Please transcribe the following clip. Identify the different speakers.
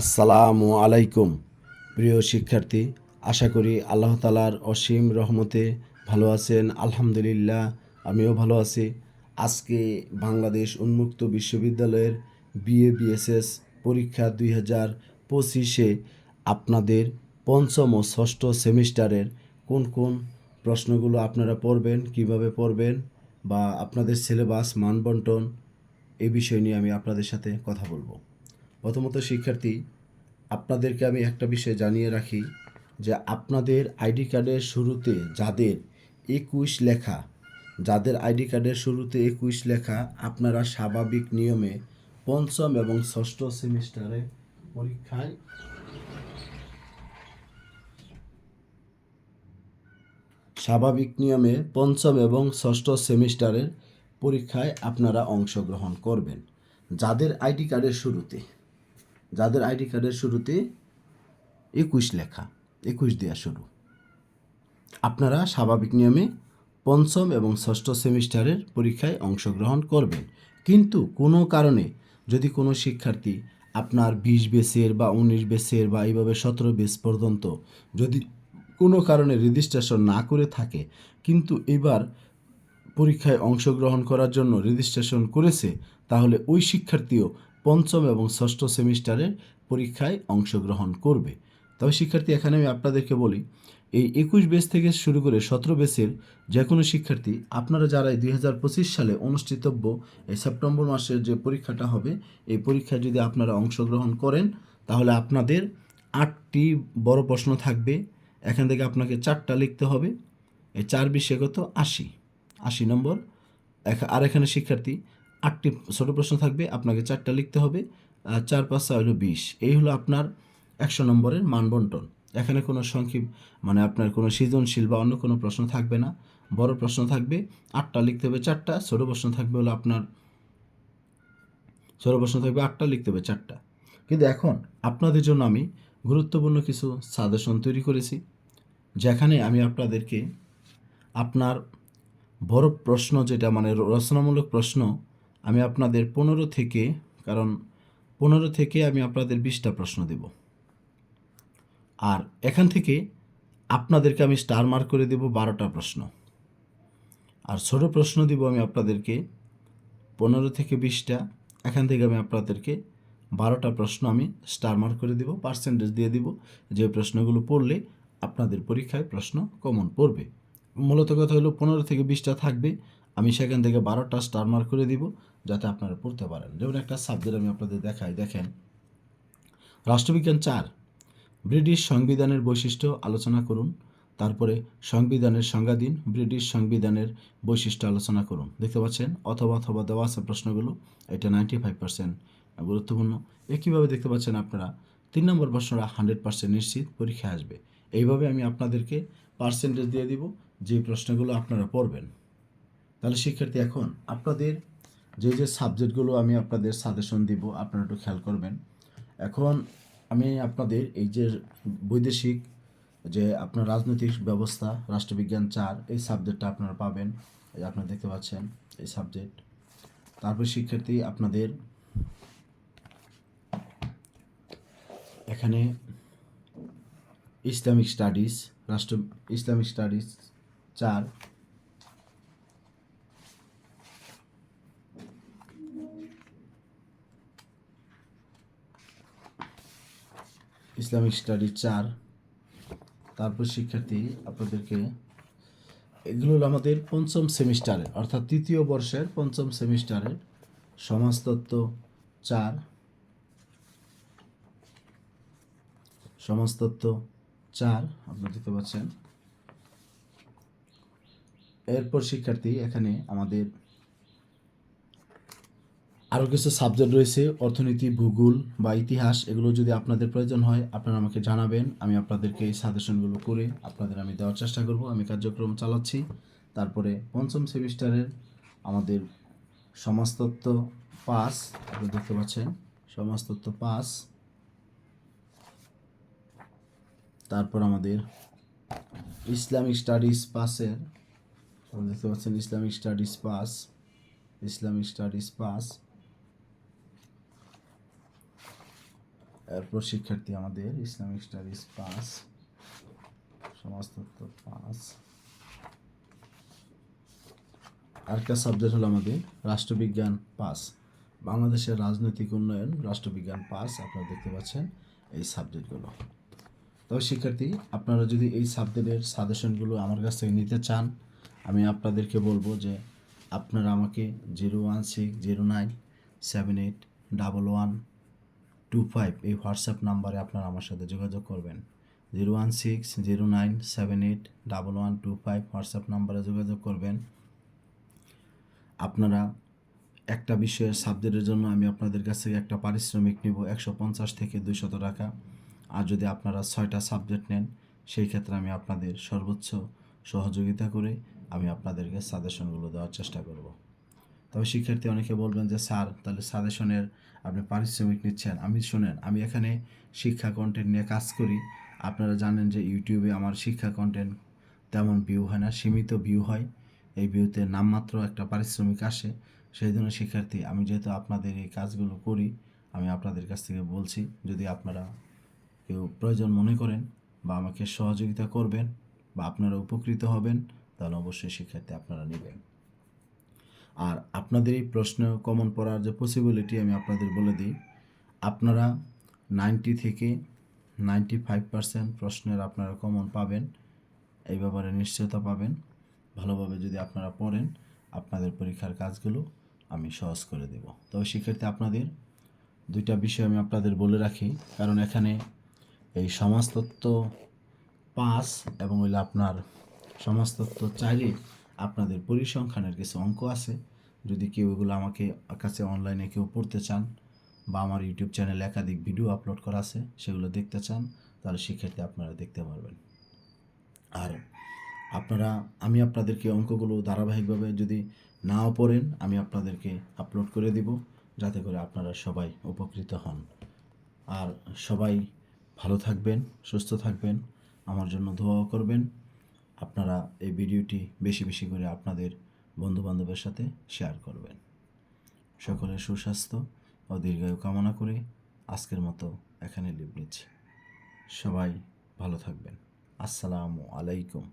Speaker 1: আসসালামু আলাইকুম। প্রিয় শিক্ষার্থী, আশা করি আল্লাহ তালার অসীম রহমতে ভালো আছেন। আলহামদুলিল্লাহ, আমিও ভালো আছি। আজকে বাংলাদেশ উন্মুক্ত বিশ্ববিদ্যালয়ের বিএ বিএসএস পরীক্ষা দুই হাজার পঁচিশে আপনাদের পঞ্চম ও ষষ্ঠ সেমিস্টারের কোন কোন প্রশ্নগুলো আপনারা পড়বেন, কীভাবে পড়বেন বা আপনাদের সিলেবাস, মানবন্টন এ বিষয় নিয়ে আমি আপনাদের সাথে কথা বলব। প্রথমত, শিক্ষার্থী, আপনাদেরকে আমি একটা বিষয় জানিয়ে রাখি যে আপনাদের আইডি কার্ডের শুরুতে যাদের একুশ লেখা, যাদের আইডি কার্ডের শুরুতে একুশ লেখা, আপনারা স্বাভাবিক নিয়মে পঞ্চম এবং ষষ্ঠ সেমিস্টারে পরীক্ষায় স্বাভাবিক নিয়মে পঞ্চম এবং ষষ্ঠ সেমিস্টারের পরীক্ষায় আপনারা অংশগ্রহণ করবেন। যাদের আইডি কার্ডের শুরুতে যাদের আইডি কার্ডের শুরুতে একুশ লেখা, একুশ দেওয়া শুরু। আপনারা স্বাভাবিক নিয়মে পঞ্চম এবং ষষ্ঠ সেমিস্টারের পরীক্ষায় অংশগ্রহণ করবেন। কিন্তু কোনো কারণে যদি কোনো শিক্ষার্থী আপনার বিশ বেসের বা উনিশ বেসের বা এইভাবে সতেরো বেস পর্যন্ত যদি কোনো কারণে রেজিস্ট্রেশন না করে থাকে, কিন্তু এবার পরীক্ষায় অংশগ্রহণ করার জন্য রেজিস্ট্রেশন করেছে, তাহলে ওই শিক্ষার্থীও পঞ্চম এবং ষষ্ঠ সেমিস্টারের পরীক্ষায় অংশগ্রহণ করবে। তবে শিক্ষার্থী, এখানে আমি আপনাদেরকে বলি, এই একুশ বেস থেকে শুরু করে সতেরো বেসের যে কোনো শিক্ষার্থী, আপনারা যারা দুই হাজার পঁচিশ সালে অনুষ্ঠিতব্য এই সেপ্টেম্বর মাসের যে পরীক্ষাটা হবে, এই পরীক্ষায় যদি আপনারা অংশগ্রহণ করেন, তাহলে আপনাদের আটটি বড় প্রশ্ন থাকবে। এখান থেকে আপনাকে চারটা লিখতে হবে। এই চার বিশে কত আশি। আশি নম্বর। আর এখানে শিক্ষার্থী আটটি ছোটো প্রশ্ন থাকবে, আপনাকে চারটা লিখতে হবে চার, পাঁচ, ছয় হলো বিশ। এই হলো আপনার একশো নম্বরের মানবন্টন এখানে কোনো সংক্ষিপ মানে আপনার কোনো সৃজনশীল বা অন্য কোনো প্রশ্ন থাকবে না। বড় প্রশ্ন থাকবে, আটটা লিখতে হবে চারটা, ছোটো প্রশ্ন থাকবে হলো আপনার, ছোটো প্রশ্ন থাকবে আটটা, লিখতে হবে চারটা। কিন্তু এখন আপনাদের জন্য আমি গুরুত্বপূর্ণ কিছু সাজেশন তৈরি করেছি, যেখানে আমি আপনাদেরকে আপনার বড় প্রশ্ন যেটা মানে রচনামূলক প্রশ্ন আমি আপনাদের পনেরো থেকে, কারণ পনেরো থেকে আমি আপনাদের বিশটা প্রশ্ন দেব। আর এখান থেকে আপনাদেরকে আমি স্টার মার্ক করে দেব বারোটা প্রশ্ন। আর ছোট প্রশ্ন দিব আমি আপনাদেরকে পনেরো থেকে বিশটা, এখান থেকে আমি আপনাদেরকে বারোটা প্রশ্ন আমি স্টার মার্ক করে দিব, পার্সেন্টেজ দিয়ে দিব। যে প্রশ্নগুলো পড়লে আপনাদের পরীক্ষায় প্রশ্ন কমন পড়বে। মূলত কথা হলো পনেরো থেকে বিশটা থাকবে আমি সেখান থেকে বারোটা স্টার মার্ক করে দিব, যাতে আপনারা পড়তে পারেন। যেমন একটা সাবজেক্ট আমি আপনাদের দেখাই, দেখেন। রাষ্ট্রবিজ্ঞান চার। ব্রিটিশ সংবিধানের বৈশিষ্ট্য আলোচনা করুন, তারপরে সংবিধানের সংজ্ঞা দিন, ব্রিটিশ সংবিধানের বৈশিষ্ট্য আলোচনা করুন। দেখতে পাচ্ছেন? অথবা অথবা দেওয়া আছে প্রশ্নগুলো, এটা নাইনটি ফাইভ পার্সেন্ট গুরুত্বপূর্ণ। একইভাবে দেখতে পাচ্ছেন আপনারা, তিন নম্বর প্রশ্নটা হান্ড্রেড পার্সেন্ট নিশ্চিত, পরীক্ষায় আসবে। এইভাবে আমি আপনাদেরকে পার্সেন্টেজ দিয়ে দিব, যে প্রশ্নগুলো আপনারা পড়বেন। তাহলে শিক্ষার্থী, এখন আপনাদের যে যে সাবজেক্টগুলো আমি আপনাদের সাজেশন দিব, আপনারা একটু খেয়াল করবেন। এখন আমি আপনাদের এই যে বৈদেশিক যে আপনার রাজনৈতিক ব্যবস্থা, রাষ্ট্রবিজ্ঞান চার, এই সাবজেক্টটা আপনারা পাবেন। এই আপনারা দেখতে পাচ্ছেন এই সাবজেক্ট। তারপর শিক্ষার্থী, আপনাদের এখানে ইসলামিক স্টাডিজ, রাষ্ট্র, ইসলামিক স্টাডিজ চার ইসলামিক স্টাডি চার, তারপর শিক্ষার্থী আপনাদেরকে, এগুলো আমাদের পঞ্চম সেমিস্টারের অর্থাৎ তৃতীয় বর্ষের পঞ্চম সেমিস্টারের সমাজতত্ত্ব চার। সমাজতত্ত্ব চার, আপনারা দেখতে পাচ্ছেন। এরপর শিক্ষার্থী এখানে আমাদের আরও কিছু সাবজেক্ট রয়েছে, অর্থনীতি, ভূগোল বা ইতিহাস, এগুলো যদি আপনাদের প্রয়োজন হয়, আপনারা আমাকে জানাবেন, আমি আপনাদেরকে এই সাজেশনগুলো করে আপনাদের আমি দেওয়ার চেষ্টা করব, আমি কার্যক্রম চালাচ্ছি। তারপরে পঞ্চম সেমিস্টারের আমাদের সমাজতত্ত্ব পাস, আপনি দেখতে পাচ্ছেন, সমাজতত্ত্ব পাস। তারপর আমাদের ইসলামিক স্টাডিজ পাসের, আপনি দেখতে পাচ্ছেন, Islamic studies pass, Islamic studies pass. এরপর শিক্ষার্থী আমাদের, ইসলামিক স্টাডিজ পাস সমাজতত্ত্ব পাস আরেকটা সাবজেক্ট হলো আমাদের রাষ্ট্রবিজ্ঞান পাস বাংলাদেশের রাজনৈতিক উন্নয়ন, রাষ্ট্রবিজ্ঞান পাস আপনারা দেখতে পাচ্ছেন এই সাবজেক্টগুলো তবে শিক্ষার্থী, আপনারা যদি এই সাবজেক্টের সাজেশনগুলো আমার কাছ থেকে নিতে চান, আমি আপনাদেরকে বলব যে আপনারা আমাকে zero one six zero nine seven eight double one two five এই হোয়াটসঅ্যাপ নাম্বারে আপনারা আমার সাথে যোগাযোগ করবেন। Zero one six zero nine seven eight double one two five WhatsApp নাম্বারে যোগাযোগ করবেন। আপনারা একটা বিষয়ের সাবজেক্টের জন্য আমি আপনাদের কাছ থেকে একটা পারিশ্রমিক নিব, একশো পঞ্চাশ থেকে দুইশত টাকা। আর যদি আপনারা ছয়টা সাবজেক্ট নেন, সেই ক্ষেত্রে আমি আপনাদের সর্বোচ্চ সহযোগিতা করে আমি আপনাদেরকে সাজেশনগুলো দেওয়ার চেষ্টা করব। তবে শিক্ষার্থী অনেকে বলবেন যে, স্যার, তাহলে সাজেশনের আপনি পারিশ্রমিক নিচ্ছেন। আমি শোনেন, আমি এখানে শিক্ষা কন্টেন্ট নিয়ে কাজ করি। আপনারা জানেন যে ইউটিউবে আমার শিক্ষা কন্টেন্ট তেমন ভিউ হয় না, সীমিত ভিউ হয়। এই ভিউতে নামমাত্র একটা পারিশ্রমিক আসে। সেই জন্য শিক্ষার্থী, আমি যেহেতু আপনাদের এই কাজগুলো করি, আমি আপনাদের কাছ থেকে বলছি, যদি আপনারা কেউ প্রয়োজন মনে করেন বা আমাকে সহযোগিতা করবেন বা আপনারা উপকৃত হবেন, তাহলে অবশ্যই শিক্ষার্থী আপনারা নেবেন। আর আপনাদের এই প্রশ্ন কমন পড়ার যে পসিবিলিটি আমি আপনাদের বলে দিই, আপনারা নাইনটি থেকে নাইনটি ফাইভ পার্সেন্ট প্রশ্নের আপনারা কমন পাবেন, এই ব্যাপারে নিশ্চয়তা পাবেন। ভালোভাবে যদি আপনারা পড়েন, আপনাদের পরীক্ষার কাজগুলো আমি সহজ করে দেব। তবে শিক্ষার্থী আপনাদের দুইটা বিষয় আমি আপনাদের বলে রাখি, কারণ এখানে এই সমাজতত্ত্ব পাস এবং হইলে আপনার সমাজতত্ত্ব চাইলে আপনাদের পরিসংখ্যানের কিছু অঙ্ক আছে। যদি কেউ এগুলো আমাকে কাছে অনলাইনে কেউ পড়তে চান বা আমার ইউটিউব চ্যানেলে একাধিক ভিডিও আপলোড করা আছে, সেগুলো দেখতে চান, তাহলে সেক্ষেত্রে আপনারা দেখতে পারবেন। আর আপনারা, আমি আপনাদেরকে অঙ্কগুলো ধারাবাহিকভাবে যদি নাও পড়েন, আমি আপনাদেরকে আপলোড করে দিব, যাতে করে আপনারা সবাই উপকৃত হন। আর সবাই ভালো থাকবেন, সুস্থ থাকবেন, আমার জন্য দোয়াও করবেন। আপনারা এই ভিডিওটি বেশি বেশি করে আপনাদের বন্ধুবান্ধবের সাথে শেয়ার করবেন। সকলের সুস্বাস্থ্য ও দীর্ঘায়ু কামনা করে আজকের মতো এখানে লিভ নিচ্ছি। সবাই ভালো থাকবেন। আসসালামু আলাইকুম।